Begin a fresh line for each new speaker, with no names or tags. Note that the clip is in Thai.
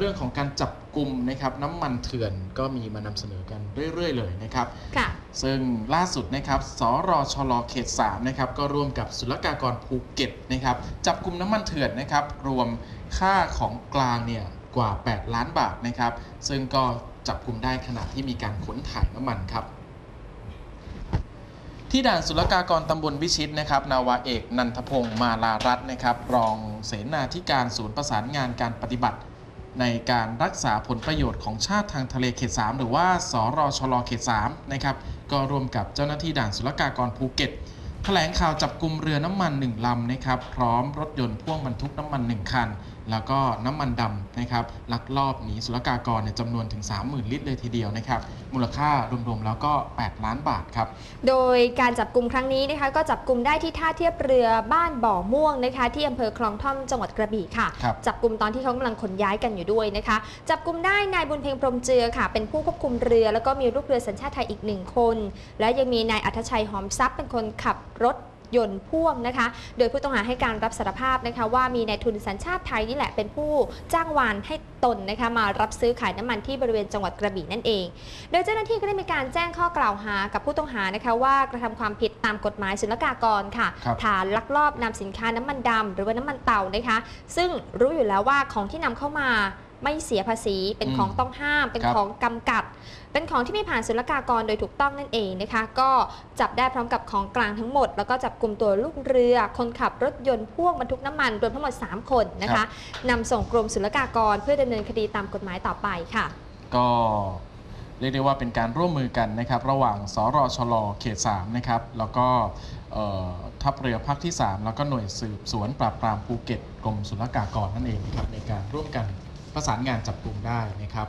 เรื่องของการจับกลุ่มนะครับน้ำมันเถื่อนก็มีมานำเสนอกันเรื่อย ๆ เลยนะครับ
ค่ะ
ซึ่งล่าสุดนะครับสรชลเขต3นะครับก็ร่วมกับศุลกากรภูเก็ตนะครับจับกลุ่มน้ำมันเถื่อนนะครับรวมค่าของกลางเนี่ยกว่า 8 ล้านบาทนะครับ ซึ่งก็จับกลุ่มได้ขณะที่มีการขนถ่ายน้ำมันครับที่ด่านศุลกากรตำบลวิชิตนะครับนาวาเอกนันทพงศ์มาลารัตน์นะครับรองเสนาธิการศูนย์ประสานงานการปฏิบัติ ในการรักษาผลประโยชน์ของชาติทางทะเลเขต 3 หรือว่าสรชลเขต3นะครับก็รวมกับเจ้าหน้าที่ด่านศุลกากรภูเก็ตแถลงข่าวจับกลุ่มเรือน้ำมัน 1 ลำนะครับ พร้อมรถยนต์พ่วงบรรทุกน้ำมัน 1 คันแล้วก็น้ำมันดำนะครับลักลอบหนีศุลกากรในยจำนวนถึง 30,000 ลิตรเลยทีเดียวนะครับมูลค่ารวมๆแล้วก็ 8 ล้านบาทครับ
โดยการจับกลุ่มครั้งนี้นะคะก็จับกลุ่มได้ที่ท่าเทียบเรือบ้านบ่อม่วงนะคะที่อำเภอคลองท่อมจังหวัดกระบี่ค่ะ
ครับ
จับกลุ่มตอนที่เขากำลังขนย้ายกันอยู่ด้วยนะคะ จับกลุ่มได้นายบุญเพ็งพรหมเจือค่ะ เป็นผู้ควบคุมเรือ แล้วก็มีลูกเรือสัญชาติไทยอีกหนึ่งคน และยังมีนายอัธชัยหอมทรัพย์เป็นคนขับรถ ยนต์พ่วงนะคะ โดยผู้ต้องหาให้การรับสารภาพนะคะว่ามีนายทุนสัญชาติไทยนี่แหละเป็นผู้จ้างวานให้ตนนะคะมารับซื้อขายน้ำมันที่บริเวณจังหวัดกระบี่นั่นเอง โดยเจ้าหน้าที่ก็ได้มีการแจ้งข้อกล่าวหากับผู้ต้องหานะคะว่ากระทำความผิดตามกฎหมายศุลกากรค่ะ
ครับ
ฐานลักลอบนำสินค้าน้ำมันดำหรือว่าน้ำมันเต่านะคะ ซึ่งรู้อยู่แล้วว่าของที่นำเข้ามา ไม่เสียภาษี เป็น
อืม
ของต้องห้าม เป็น
ครับ
ของกำกัดเป็นของที่ไม่ผ่านศุลกากรโดยถูกต้องนั่นเองนะคะ ก็จับได้พร้อมกับของกลางทั้งหมด แล้วก็จับกลุ่มตัวลูกเรือ คนขับรถยนต์พ่วงบรรทุกน้ำมันรวมทั้งหมด 3 คนนะคะนำส่งกรมศุลกากรเพื่อดำเนินคดีตามกฎหมายต่อไปค่ะ
ก็เรียกได้ว่าเป็นการร่วมมือกันนะครับ ระหว่างสรชลเขต3นะครับ แล้วก็เอ่อทัพเรือภาคที่ 3 แล้วก็หน่วยสืบสวนปราบปรามภูเก็ตกรมศุลกากรนั่นเองนะครับในการร่วมกัน ประสานงานจับกลุ่มได้นะครับ